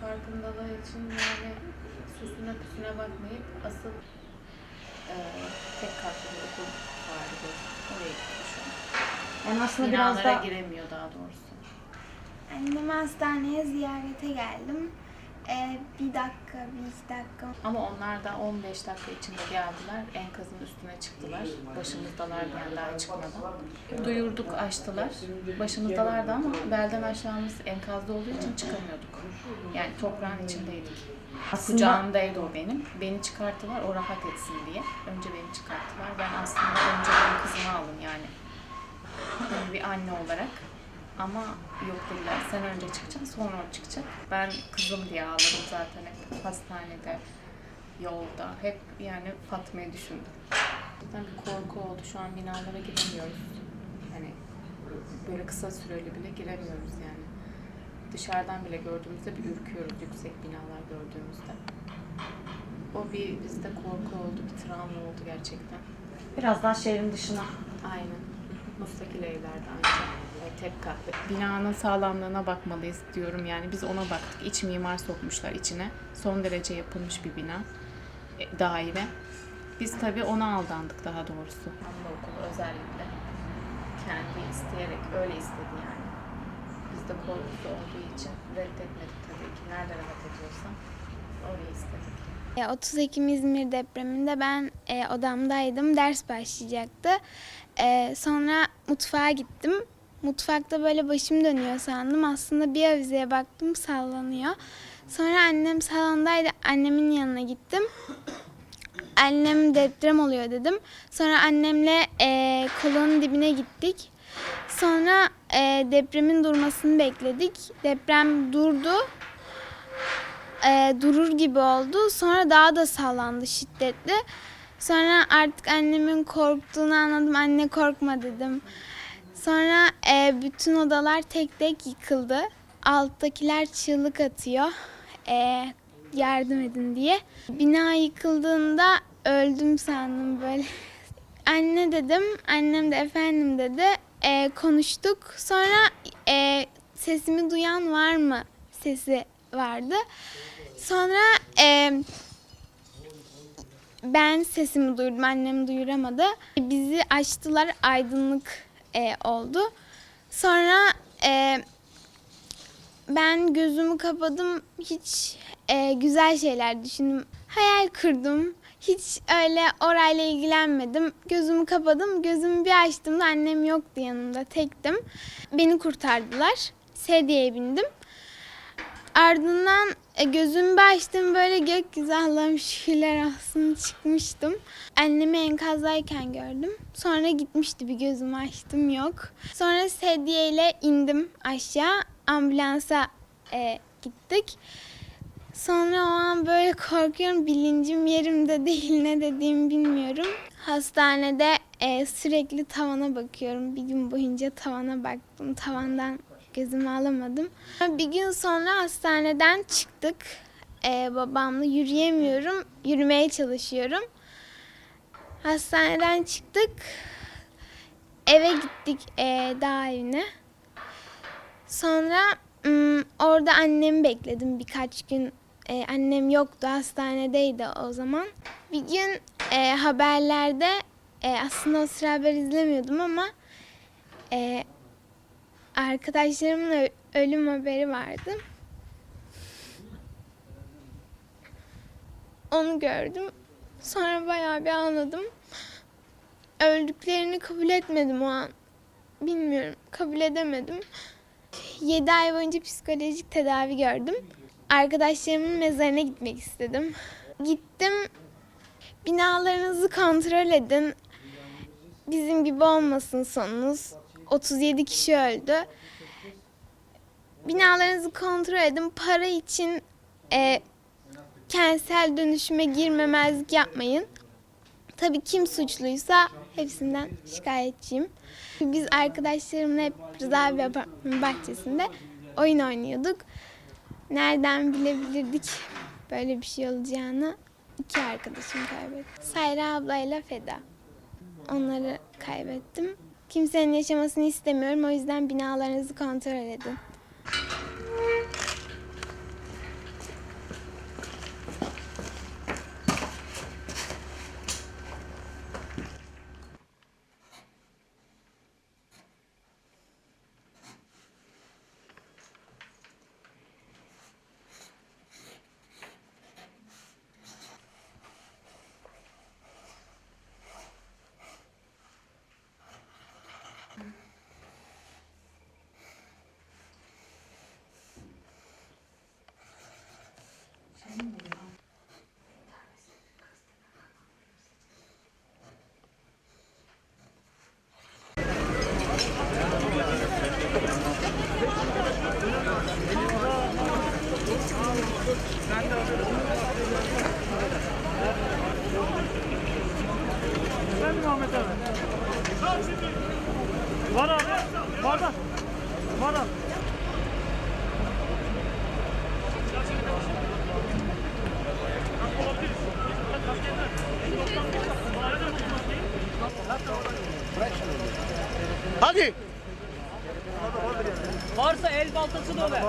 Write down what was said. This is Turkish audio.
farkındalığı için yani süsüne püsüne bakmayıp asıl e, tek katlı bir okul vardı. Oraya gitti şu an. Yani aslında biraz Binalara da giremiyor daha doğrusu. Annemi hastaneye ziyarete geldim. Ee, bir dakika, bir iki dakika. Ama onlar da 15 dakika içinde geldiler. Enkazın üstüne çıktılar. Başımızdalar yani daha çıkmadan. Duyurduk, açtılar. Başımızdalardı ama belden aşağımız enkazda olduğu için çıkamıyorduk. Yani toprağın içindeydik. aslında Kucağımdaydı o benim. Beni çıkarttılar o rahat etsin diye. Önce beni çıkarttılar. Ben aslında önce benim kızımı aldım yani. Yani bir anne olarak. Ama yok dediler. Sen önce çıkacaksın sonra o çıkacak. Ben kızım diye ağladım zaten hep hastanede, yolda. Hep yani Fatma'yı düşündüm. Zaten bir korku oldu. Şu an binalara giremiyoruz. Hani böyle kısa süreli bile giremiyoruz yani. Dışarıdan bile gördüğümüzde bir ürküyoruz yüksek binalar gördüğümüzde. O bir bizde korku oldu, bir travma oldu gerçekten. biraz daha şehrin dışına. Aynen. Müstakil evlerde ancak. Tek katlı. Binanın sağlamlığına bakmalıyız diyorum yani. Biz ona baktık. İç mimar sokmuşlar içine. Son derece yapılmış bir bina. E, daire. Biz tabii ona aldandık daha doğrusu. Anaokulu özellikle. Kendi isteyerek öyle istedi yani. Biz de korkusu olduğu için reddetmedik tabii ki. Nerede rahat ediyorsam orayı istedik. E, 30 Ekim İzmir depreminde ben e, odamdaydım. Ders başlayacaktı. E, sonra mutfağa gittim. Mutfakta böyle başım dönüyor sandım. Aslında bir avizeye baktım sallanıyor. Sonra annem salondaydı. Annemin yanına gittim. Annem deprem oluyor dedim. Sonra annemle e, kolonun dibine gittik. Sonra e, depremin durmasını bekledik. Deprem durdu e, durur gibi oldu. Sonra daha da sallandı şiddetli. Sonra artık annemin korktuğunu anladım. Anne korkma dedim. Sonra e, bütün odalar tek tek yıkıldı. Alttakiler çığlık atıyor. E, yardım edin diye. Bina yıkıldığında öldüm sandım böyle. Anne dedim. Annem de efendim dedi. E, konuştuk. Sonra e, sesimi duyan var mı sesi vardı. Sonra e, ben sesimi duydum, annem duyuramadı. Bizi açtılar, aydınlık e, oldu. Sonra e, ben gözümü kapadım, hiç e, güzel şeyler düşündüm. Hayal kırdım, hiç öyle orayla ilgilenmedim. Gözümü kapadım, gözümü bir açtığımda annem yoktu yanımda, tektim. Beni kurtardılar, sedyeye bindim. Ardından e, gözümü açtım böyle gökyüzü Allah'ım şükürler olsun çıkmıştım. Annemi enkazdayken gördüm. Sonra gitmişti bir gözümü açtım yok. Sonra sedyeyle indim aşağı ambulansa e, gittik. Sonra o an böyle korkuyorum bilincim yerimde değil ne dediğimi bilmiyorum. Hastanede e, sürekli tavana bakıyorum. Bir gün boyunca tavana baktım. Tavandan gözümü alamadım. Bir gün sonra hastaneden çıktık. Ee, babamla yürüyemiyorum. Yürümeye çalışıyorum. Hastaneden çıktık. Eve gittik ee, dağ evine. Sonra orada annemi bekledim birkaç gün. Ee, annem yoktu hastanedeydi o zaman. Bir gün e, haberlerde e, aslında o sıra haber izlemiyordum ama e, arkadaşlarımın ölüm haberi vardı. Onu gördüm. Sonra bayağı bir ağladım. Öldüklerini kabul etmedim o an. Bilmiyorum, kabul edemedim. 7 ay boyunca psikolojik tedavi gördüm. Arkadaşlarımın mezarına gitmek istedim. Gittim. Binalarınızı kontrol edin. Bizim gibi olmasın sonunuz. 37 kişi öldü. Binalarınızı kontrol edin. Para için e, kentsel dönüşüme girmemezlik yapmayın. Tabii kim suçluysa hepsinden şikayetçiyim. Biz arkadaşlarımla hep Rıza bir apartmanın bahçesinde oyun oynuyorduk. Nereden bilebilirdik böyle bir şey olacağını? İki arkadaşım kaybetti. Sayra ablayla Feda. Onları kaybettim. Kimsenin yaşamasını istemiyorum. O yüzden binalarınızı kontrol edin. Efendim Ahmet abi. Var abi. Var da. Var abi. Hadi. Varsa el baltası da ver.